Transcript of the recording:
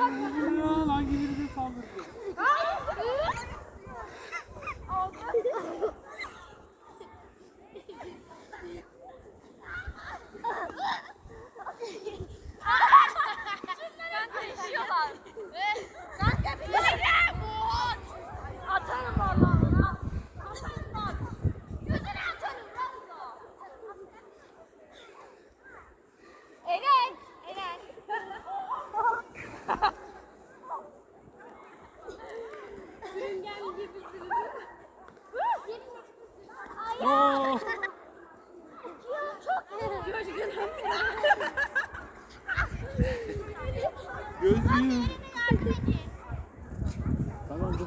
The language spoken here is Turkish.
Come on. Gözlüğüm. Tamam dur.